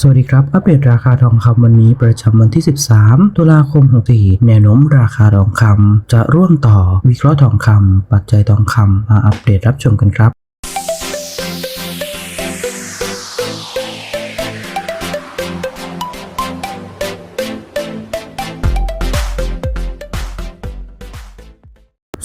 สวัสดีครับ อัปเดตราคาทองคำวันนี้ประจำวันที่ 13 ตุลาคม 64 แนวโน้มราคาทองคำจะร่วงต่อวิเคราะห์ทองคำปัจจัยทองคำมาอัปเดตรับชมกันครับ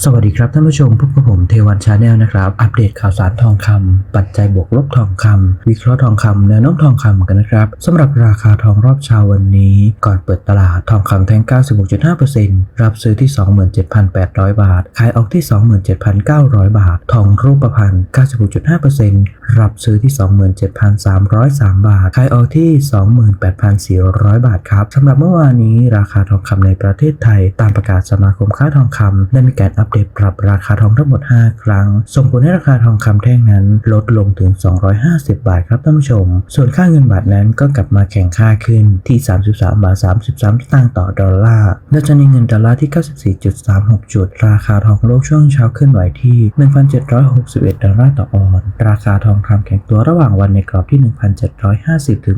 สวัสดีครับท่านผู้ชมพบกับผมเทวันชาแนลนะครับ อัปเดตข่าวสารทองคำปัจจัยบวกลบทองคำวิเคราะห์ทองคำแนวโน้มทองคำกันนะครับสำหรับราคาทองรอบเช้าวันนี้ ก่อนเปิดตลาดทองคำแท่ง 96.5%รับซื้อที่ 27,800 บาท ขายออกที่ 27,900 บาท ทองรูปพรรณ96.5%รับซื้อที่ 27,303 บาท ขายออกที่ 28,400 บาทครับสำหรับเมื่อวานนี้ราคาทองคำในประเทศไทย ตามประกาศสมาคมค้าทองคำได้มีการอัปเดตปรับราคาทองทั้งหมด 5 ครั้ง ส่งผลให้ราคาทองคำแท่งนั้น ลดลงถึง 250 บาทครับท่านผู้ชม ส่วนค่าเงินบาทนั้นก็กลับมาแข่งค่าขึ้นที่ 33 บาท 33 สตางค์ต่อดอลลาร์ดัชนีเงินดอลลาร์ที่ 94.36 จุด ราคาทองโลกช่วงเช้าเคลื่อนไหวที่ 1,761 ดอลลาร์ต่อออนราคาทองคำแข็งตัวระหว่างวันในกรอบที่ 1,750 ถึง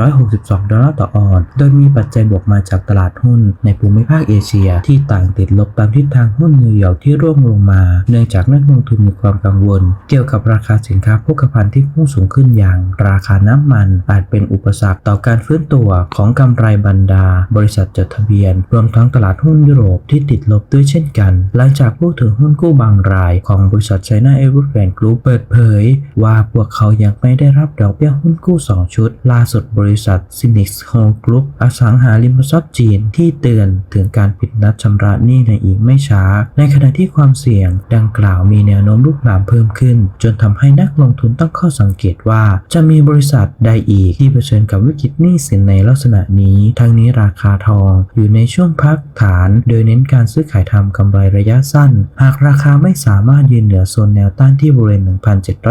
1,762 ดอลลาร์ต่อออน โดยมีปัจจัยบวกมาจากตลาดหุ้นในภูมิภาคเอเชียที่ต่างติดลบตามทิศทางหุ้นนิวยอร์กที่ร่วงลงมา เนื่องจากนักลงทุนมีความกังวล เกี่ยวกับราคาสินค้าโภคภัณฑ์ที่พุ่งสูงขึ้นอย่างราคาน้ำมันอาจเป็นอุปสรรคต่อการฟื้นตัวของกำไรบรรดา บริษัทจดทะเบียน รวมทั้งตลาดหุ้นยุโรปที่ติดลบด้วยเช่นกัน หลังจากผู้ถือหุ้นกู้บางรายของบริษัทไชน่าเอเวอร์แกรนด์กรุ๊ปเปิดเผย ว่าพวกเขายังไม่ได้รับดอกเบี้ยหุ้นกู้ 2 ชุด ล่าสุดบริษัทซินิกส์โฮลกรุ๊ปอสังหาริมทรัพย์จีนที่เตือนถึงการปิดนัดชำระหนี้ในอีกไม่ช้าในขณะที่ความเสี่ยงดังกล่าวมีแนวโน้มลุกลามเพิ่มขึ้น จนทำให้นักลงทุนตั้งข้อสังเกตว่า จะมีบริษัทใดอีกที่เผชิญกับวิกฤตหนี้สินในลักษณะนี้ ทั้งนี้ราคาทองอยู่ในช่วงพักฐาน โดยเน้นการซื้อขายทำกำไรระยะสั้น หากราคาไม่สามารถยืนเหนือโซนแนวต้านที่บริเวณ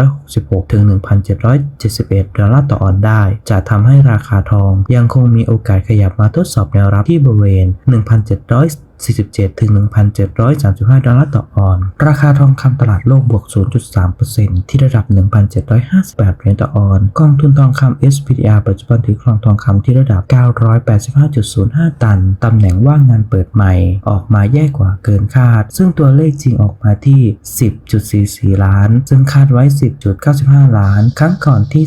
1,766 ถึง 1,771 ดอลลาร์ต่อออนได้ จะทำให้ราคาทองยังคงมีโอกาสขยับมาทดสอบแนวรับที่บริเวณ1,700 47 ถึง 1,735 ดอลลาร์ต่อออน ราคาทองคำตลาดโลกบวก 0.3%ที่ระดับ 1,758 เหรียญต่อออน กองทุนทองคำ SPDR ปัจจุบันถือครองทองคำที่ระดับ 985.05 ตัน ตำแหน่งว่างงานเปิดใหม่ ออกมาแย่กว่าเกินคาด ซึ่งตัวเลขจริงออกมาที่ 10.44 ล้าน ซึ่งคาดไว้ 10.95 ล้าน ครั้งก่อนที่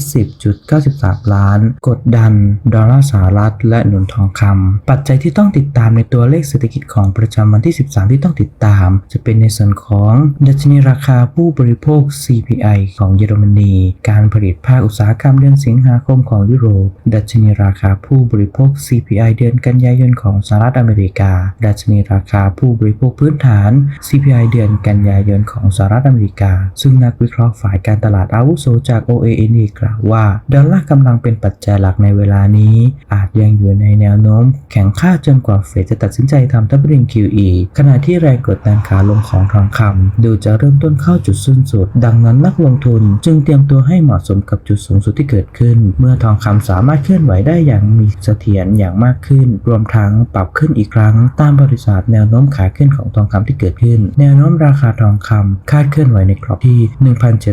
10.93 ล้าน กดดัน ดอลลาร์สหรัฐและหนุนทองคำปัจจัยที่ต้องติดตามในตัวเลขเศรษฐกิจของประจำวันที่ 13 ที่ต้องติดตาม จะเป็นในส่วนของดัชนีราคาผู้บริโภค CPI ของเยอรมนี การผลิตภาคอุตสาหกรรมเดือนสิงหาคมของยุโรป ดัชนีราคาผู้บริโภค CPI เดือนกันยายนของสหรัฐอเมริกา ดัชนีราคาผู้บริโภคพื้นฐาน CPI เดือนกันยายนของสหรัฐอเมริกา ซึ่งนักวิเคราะห์ฝ่ายการตลาดอาวุโสจาก OANE กล่าวว่า ดอลลาร์กำลังเป็นปัจจัยหลักในเวลานี้ อาจยังอยู่ในแนวโน้มแข็งค่าจนกว่าเฟดจะตัดสินใจทำทับริง QE ขณะที่แรงกดดันขาลงของทองคำดูจะเริ่มต้นเข้าจุดสิ้นสุด ดังนั้นนักลงทุนจึงเตรียมตัวให้เหมาะสมกับจุดสูงสุดที่เกิดขึ้น เมื่อทองคำสามารถเคลื่อนไหวได้อย่างมีเสถียรอย่างมากขึ้น รวมทั้งปรับขึ้นอีกครั้ง ตามบริษัทแนวโน้มขาขึ้นของทองคำที่เกิดขึ้น แนวโน้มราคาทองคำคาดเคลื่อนไหวในกรอบที่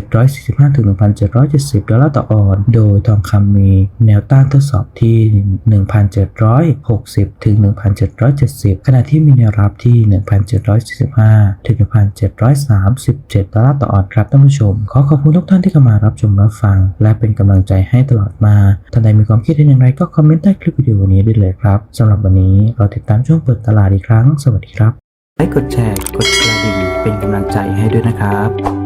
1,745ถึง1,770 ดอลลาร์ต่อออนโดยทองคำมีแนวต้านทดสอบที่ 1,760ถึง1,770 ขณะที่มีแนวรับที่ 1,745 ถึง 1,737 ดอลลาร์ต่อออนครับท่านผู้ชม ขอขอบคุณทุกท่านที่เข้ามารับชมรับฟัง และเป็นกำลังใจให้ตลอดมา ท่านใดมีความคิดเห็นอย่างไรก็คอมเมนต์ใต้คลิปวิดีโอนี้ได้เลยครับสำหรับวันนี้เราติดตามช่วงเปิดตลาดอีกครั้ง สวัสดีครับไลค์กดแชร์ กดกระดิ่งเป็นกำลังใจให้ด้วยนะครับ